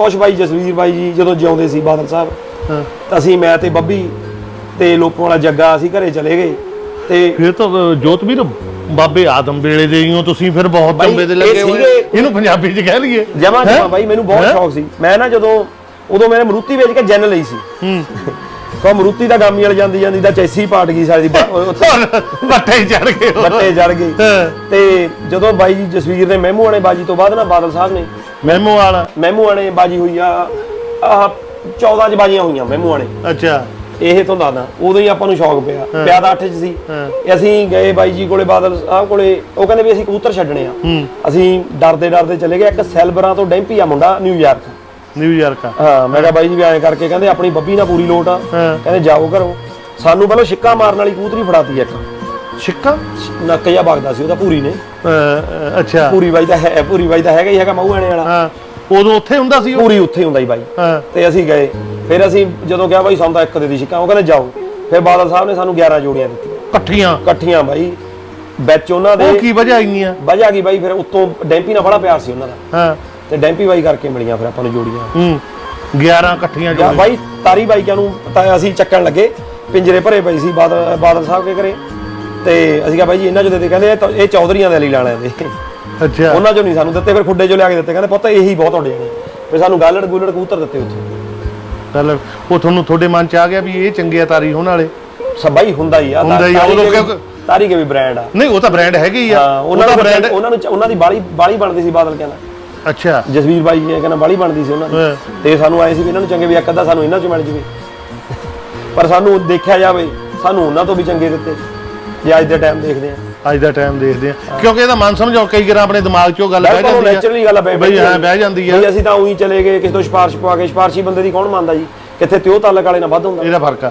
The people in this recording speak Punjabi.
ਕੁਛ ਬਾਈ ਜਸਵੀਰ ਬਾਈ ਜੀ ਜਦੋਂ ਜਿਉਂਦੇ ਸੀ ਬਾਦਲ ਸਾਹਿਬ ਹਾਂ ਅਸੀਂ ਮੈਂ ਤੇ ਬੱਬੀ ਤੇ ਲੋਪੋ ਵਾਲਾ ਜੱਗਾ ਅਸੀਂ ਘਰੇ ਚਲੇ ਗਏ ਤੇ ਫਿਰ ਤਾਂ ਜੋਤਵੀਰ ਬਾਬੇ ਆਦਮ ਵੇਲੇ ਦੇ ਹੀ ਹੋ ਤੁਸੀਂ ਫਿਰ ਬਹੁਤ ਲੰਬੇ ਦੇ ਲੱਗੇ ਹੋਏ ਇਹਨੂੰ ਪੰਜਾਬੀ ਚ ਕਹਿ ਲਈਏ ਜਮਾ? ਜਮਾ ਬਾਈ ਮੈਨੂੰ ਬਹੁਤ? ਸ਼ੌਕ ਸੀ ਮੈਂ ਨਾ ਜਦੋਂ ਉਦੋਂ ਮੈਨੇ ਮਰੂਤੀ ਵੇਚ ਕੇ ਜੈਨ ਲਈ ਸੀ ਹੂੰ ਕੋ ਮਰੂਤੀ ਦਾ ਗਾਮੀ ਵਾਲ ਜਾਂਦੀ ਜਾਂਦੀ ਦਾ ਚੈਸੀ ਪਾਟ ਗਈ ਸਾਡੀ ਉੱਥੇ ਬੱਟੇ ਚੜ ਗਏ। ਬੱਟੇ ਗਈ ਹਾਂ। ਤੇ ਜਦੋਂ ਬਾਈ ਜੀ ਜਸਵੀਰ ਨੇ ਮਹਿਮੂ ਵਾਲੇ ਬਾਜੀ ਤੋਂ ਬਾਅਦ ਨਾ ਬਾਦਲ ਸਾਹਿਬ ਨੇ ਮੈਮੋ ਵਾਲਾ? ਮਹਿਮੂ ਵਾਲੇ ਬਾਜੀ ਹੋਈ ਆ ਆਹ 14 ਚ ਬਾਜੀਆਂ ਹੋਈਆਂ ਮਹਿਮੂ ਵਾਲੇ। ਅੱਛਾ। ਇਹ ਤੋਂ ਦੱਸਦਾ ਉਦੋਂ ਹੀ ਆਪਾਂ ਨੂੰ ਸ਼ੌਕ ਪਿਆ। ਪਿਆ ਤਾਂ 8 ਚ ਸੀ। ਹਾਂ। ਅਸੀਂ ਗਏ ਬਾਈ ਜੀ ਕੋਲੇ ਬਾਦਲ ਸਾਹਿਬ ਕੋਲੇ ਉਹ ਕਹਿੰਦੇ ਵੀ ਅਸੀਂ ਕਬੂਤਰ ਛੱਡਣੇ ਆ। ਹੂੰ। ਅਸੀਂ ਡਰਦੇ ਡਰਦੇ ਚਲੇ ਗਏ ਇੱਕ ਸੈਲਬਰਾਂ ਤੋਂ ਡੈਂਪੀ ਆ ਮੁੰਡਾ ਨਿਊਯਾਰਕ ਨਿਊਯਾਰਕ ਆ। ਹਾਂ ਮੈਂ ਕਿਹਾ ਬਾਈ ਜੀ ਵੀ ਐਂ ਕਰਕੇ ਕਹਿੰਦੇ ਆਪਣੀ ਬੱਬੀ ਨਾ ਪੂਰੀ ਲੋਟ ਆ। ਹਾਂ। ਕਹਿੰਦੇ ਜਾਓ ਘਰੋਂ। ਸਾਨੂੰ ਪਹਿਲਾਂ ਛਿੱਕਾ ਮਾਰਨ ਵਾਲੀ ਕਬੂਤਰੀ ਫੜਾਤੀ ਇੱਕ। ਸ਼ਿੱਕਾ ਨੱਕ ਜਿਹਾ ਵਗਦਾ ਸੀ ਉਹਦਾ ਪੂਰੀ ਨੇ। ਅਹ, ਅੱਛਾ। ਪੂਰੀ ਬਾਈ ਦਾ ਹੈ ਪੂਰੀ ਬਾਈ ਦਾ ਹੈਗਾ ਹੀ ਹੈਗਾ ਮਊ ਆਣੇ ਵਾਲਾ। ਹਾਂ ਉਦੋਂ ਉੱਥੇ ਹੁੰਦਾ ਸੀ ਉਹ? ਪੂਰੀ ਉੱਥੇ ਹੁੰਦਾ ਹੀ ਬਾਈ। ਹਾਂ। ਤੇ ਅਸੀਂ ਗਏ। ਫਿਰ ਅਸੀਂ ਜਦੋਂ ਕਿਹਾ ਬਾਈ ਸਾਨੂੰ ਤਾਂ ਇੱਕ ਦੇ ਦੀ ਛਿੱਕਾ ਉਹ ਕਹਿੰਦੇ ਜਾਓ। ਫਿਰ ਬਾਦਲ ਸਾਹਿਬ ਨੇ ਸਾਨੂੰ 11 ਜੋੜੀਆਂ ਦਿੱਤੀਆਂ। ਇਕੱਠੀਆਂ? ਇਕੱਠੀਆਂ ਬਾਈ। ਵਿੱਚ ਉਹਨਾਂ ਉਹ ਦੇ ਕੀ ਵਜ੍ਹਾ ਇੰਨੀਆਂ ਵਜ੍ਹਾ ਕੀ ਬਾਈ? ਫਿਰ ਉੱਤੋਂ ਡੈਂਪੀ ਨਾਲ ਬੜਾ ਪਿਆਰ ਸੀ ਉਹਨਾਂ ਦਾ। ਹਾਂ। ਤੇ ਡੈਂਪੀ ਬਾਈ ਕਰਕੇ ਮਿਲੀਆਂ ਫਿਰ ਆਪਾਂ ਨੂੰ ਜੋੜੀਆਂ। ਹੂੰ। 11 ਇਕੱਠੀਆਂ ਜਾਂ ਜੋ ਬਾਈ ਤਾਰੀ ਬਾਈਕਾਂ ਨੂੰ ਤਾਂ ਅਸੀਂ ਚੱਕਣ ਲੱਗੇ। ਪਿੰਜਰੇ ਭਰੇ ਪਈ ਸੀ ਬਾਦਲ ਬਾਦਲ ਸਾਹਿਬ ਕੇ ਘਰੇ। ਤੇ ਅਸੀਂ ਕਿਹਾ ਬਾਈ ਜੀ ਇਹਨਾਂ ਚੋਂ ਦੇ ਦੇ। ਕਹਿੰਦੇ ਇਹ ਤਾਂ- ਇਹ ਚੌਧਰੀਆਂ ਦੇ ਲਈ ਲਾਣਾ ਇਹਦੇ ਅੱਛਾ। ਉਹਨਾਂ ਚੋਂ ਨਹੀਂ ਸਾਨੂੰ ਦਿੱਤੇ ਫਿਰ ਖੁੱਡੇ ਚੋਂ ਲਿਆ ਕੇ ਦਿੱਤੇ। ਕਹਿੰਦੇ ਪੁੱਤ ਇਹੀ ਬਹੁਤ ਹੁੰਦੇ ਨੇ ਫਿਰ ਸਾਨੂੰ ਗਾਲੜ ਗੁਲੜ ਕਬੂਤਰ ਦਿੱਤੇ ਉੱਥੇ। ਚੱਲ ਉਹ ਤੁਹਾਨੂੰ ਤੁਹਾਡੇ ਮਨ ਚ ਆ ਗਿਆ ਵੀ ਇਹ ਚੰਗੇ ਆ ਤਾਰੀ ਹੋਣ ਵਾਲੇ? ਸਭ ਹੁੰਦਾ ਹੀ ਆ। ਹੁੰਦਾ ਹੀ ਆ, ਉਦੋਂ ਕਿਉਂਕਿ- ਤਾਰੀ ਕੇ ਵੀ ਬ੍ਰਾਂਡ ਆ? ਨਹੀਂ ਉਹ ਤਾਂ ਬ੍ਰਾਂਡ ਹੈਗੇ ਹੀ ਆ। ਹਾਂ ਉਹਨਾਂ ਦਾ ਬ੍ਰਾਂਡ ਉਹਨਾਂ ਨੂੰ ਉਹਨਾਂ ਦੀ ਬਾਲੀ ਬਾਲੀ ਬਣਦੀ ਸੀ ਬਾਦਲ ਕਹਿੰਦਾ। ਅੱਛਾ। ਜਸਵੀਰ ਬਾਈ ਜੀ ਕਹਿੰਦਾ ਬਾਲੀ ਬਣਦੀ ਸੀ ਉਹਨਾਂ ਦੀ। ਤੇ ਸਾਨੂੰ ਆਏ ਸੀ ਵੀ ਇਹਨਾਂ ਨੂੰ ਚੰਗੇ ਵੀ ਇੱਕ ਅੱਧਾ ਸਾਨੂੰ ਇਹਨਾਂ ਚੋਂ ਮਿਲ ਜਵੇ। ਪਰ ਸਾਨੂੰ ਦੇਖਿਆ ਜਾਵੇ ਸਾਨੂੰ ਉਹਨਾਂ ਤੋਂ ਵੀ ਚੰਗੇ ਦਿੱਤੇ। ਜੇ ਅੱਜ ਦੇ ਟਾਈਮ ਦੇਖਦੇ ਆ। ਅੱਜ ਦਾ ਟਾਈਮ ਦੇਖਦੇ ਆ। ਕਿਉਂਕਿ ਇਹਦਾ ਮਨ ਸਮਝੋ ਕਈ ਵਾਰ ਆਪਣੇ ਦਿਮਾਗ 'ਚ ਉਹ ਗੱਲ ਬਹਿ ਜਾਂਦੀ ਆ। ਨੈਚੁਰਲੀ ਗੱਲ ਆ ਬਈ ਹਾਂ ਬਹਿ ਜਾਂਦੀ ਆ। ਬਈ ਅਸੀਂ ਤਾਂ ਉਹੀ ਚਲੇ ਗਏ ਕਿਸੇ ਤੋਂ ਸਿਫਾਰਿਸ਼ ਪਵਾ ਕੇ ਸਿਫਾਰਸ਼ੀ ਬੰਦੇ ਦੀ ਕੌਣ ਮੰਨਦਾ ਜੀ? ਕਿੱਥੇ ਤਿਉ ਤਾਲਕ ਵਾਲੇ ਨਾਲ ਵੱਧ ਹੁੰਦਾ। ਇਹਦਾ ਫ਼ਰਕ ਆ।